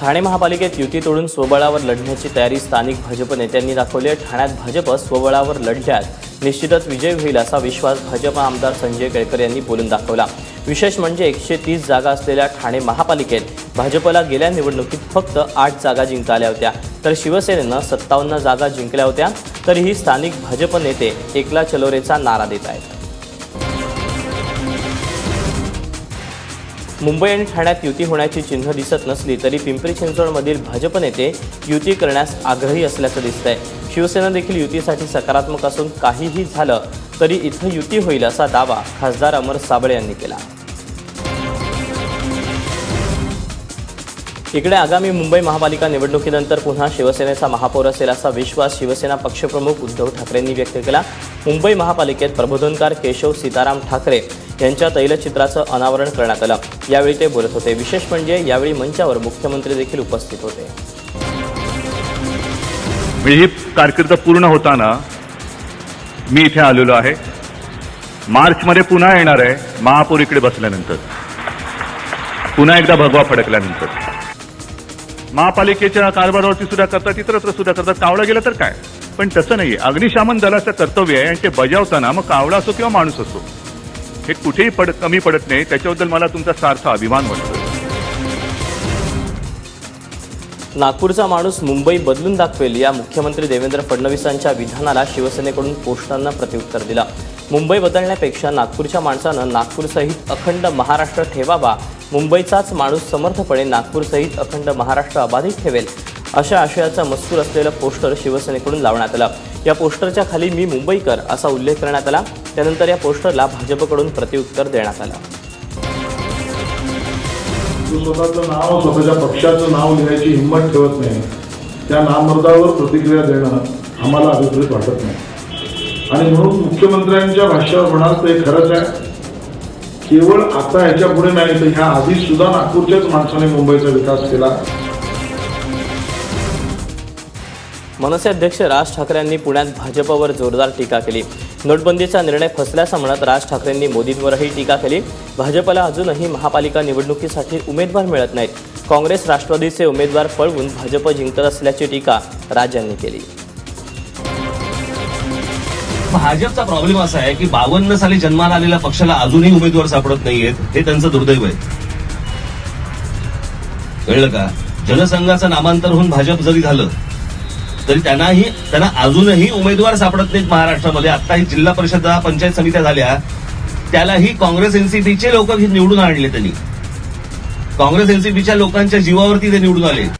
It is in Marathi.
ठाणे महापालिकेत युती तोडून स्वबळावर लढण्याची तयारी स्थानिक भाजप नेत्यांनी दाखवली ठाण्यात भाजप स्वबळावर लढल्यास निश्चितच विजय होईल असा विश्वास भाजप आमदार संजय केळकर यांनी बोलून दाखवला. विशेष म्हणजे एकशे तीस जागा असलेल्या ठाणे महापालिकेत भाजपला गेल्या निवडणुकीत फक्त आठ जागा जिंकता आल्या होत्या. तर शिवसेनेनं सत्तावन्न जागा जिंकल्या होत्या. तरीही स्थानिक भाजप नेते एकला चलोरेचा नारा देत आहेत. मुंबई आणि ठाण्यात युती होण्याची चिन्ह दिसत नसली तरी पिंपरी चिंचवडमधील भाजप नेते युती करण्यास आग्रही असल्याचं दिसतंय. शिवसेना देखील युतीसाठी सकारात्मक असून काहीही झालं तरी इथं युती होईल असा दावा खासदार अमर साबळे यांनी केला. इकडे आगामी मुंबई महापालिका निवडणुकीनंतर पुन्हा शिवसेनेचा महापौर असेल असा विश्वास शिवसेना पक्षप्रमुख उद्धव ठाकरेंनी व्यक्त केला. मुंबई महापालिकेत प्रबोधनकार केशव सीताराम ठाकरे यांच्या तैलचित्राचं अनावरण करण्यात आलं. यावेळी ते बोलत होते. विशेष म्हणजे यावेळी मंचावर मुख्यमंत्री देखील उपस्थित होते. म्हणजे ही कारकीर्द पूर्ण होताना मी इथे आलेलो आहे. मार्चमध्ये पुन्हा येणार आहे. महापौर इकडे बसल्यानंतर. पुन्हा एकदा भगवा फडकल्यानंतर. महापालिकेच्या कारभारावरती सुद्धा करतात इतरत्र सुद्धा करतात कावळा गेलं तर काय? पण तसं नाही अग्निशामन दलाचं कर्तव्य आहे आणि ते बजावताना मग कावळा असो किंवा माणूस असो. हे कुठेही पड कमी पडत नाही. त्याच्याबद्दल मला तुमचा सारसा अभिमान वाटतो नागपूरचा माणूस मुंबई बदलून दाखवेल या मुख्यमंत्री देवेंद्र फडणवीसांच्या विधानाला शिवसेनेकडून पोस्टांना प्रत्युत्तर दिलं. मुंबई बदलण्यापेक्षा नागपूरच्या माणसानं नागपूरसहित अखंड महाराष्ट्र ठेवावा. मुंबईचाच माणूस समर्थपणे नागपूरसहित अखंड महाराष्ट्र अबाधित ठेवेल. अशा आशयाचा मजकूर असलेलं पोस्टर शिवसेनेकडून लावण्यात आलं. या पोस्टरच्या खाली मी मुंबईकर असा उल्लेख करण्यात आला. त्यानंतर या पोस्टरला भाजपकडून प्रत्युत्तर देण्यात आलं. स्वतःचं नाव स्वतःच्या पक्षाचं नाव लिहायची हिंमत ठेवत नाही. त्या नामर्दावर प्रतिक्रिया देणं आम्हाला अधिकृत वाटत नाही. आणि म्हणून मुख्यमंत्र्यांच्या भाष्यावर म्हणाल ते खरंच आहे. केवळ आता ह्याच्या पुढे नाही तर ह्या आधी सुद्धा नागपूरच्याच माणसाने मुंबईचा विकास केला. मनसे अध्यक्ष राज ठाकरेंनी पुण्यात भाजपवर जोरदार टीका केली. नोटबंदीचा निर्णय फसल्याचा म्हणत राज ठाकरेंनी मोदींवरही टीका केली. भाजपला अजूनही महापालिका निवडणुकीसाठी उमेदवार मिळत नाहीत. काँग्रेस राष्ट्रवादीचे उमेदवार पळवून भाजप जिंकत असल्याची टीका राज यांनी केली. भाजपचा प्रॉब्लेम असा आहे की बावन्न साली जन्माला आलेल्या पक्षाला अजूनही उमेदवार सापडत नाहीयेत हे त्यांचं दुर्दैव आहे. कळलं का? जनसंघाचं नामांतर होऊन भाजप जरी झालं तरी त्यांनाही त्यांना अजूनही उमेदवार सापडत नाहीत महाराष्ट्रामध्ये. आताही जिल्हा परिषद पंचायत समित्या झाल्या त्यालाही काँग्रेस एनसीपीचे लोक निवडून आणले त्यांनी. काँग्रेस एनसीपीच्या लोकांच्या जीवावरती ते निवडून आले.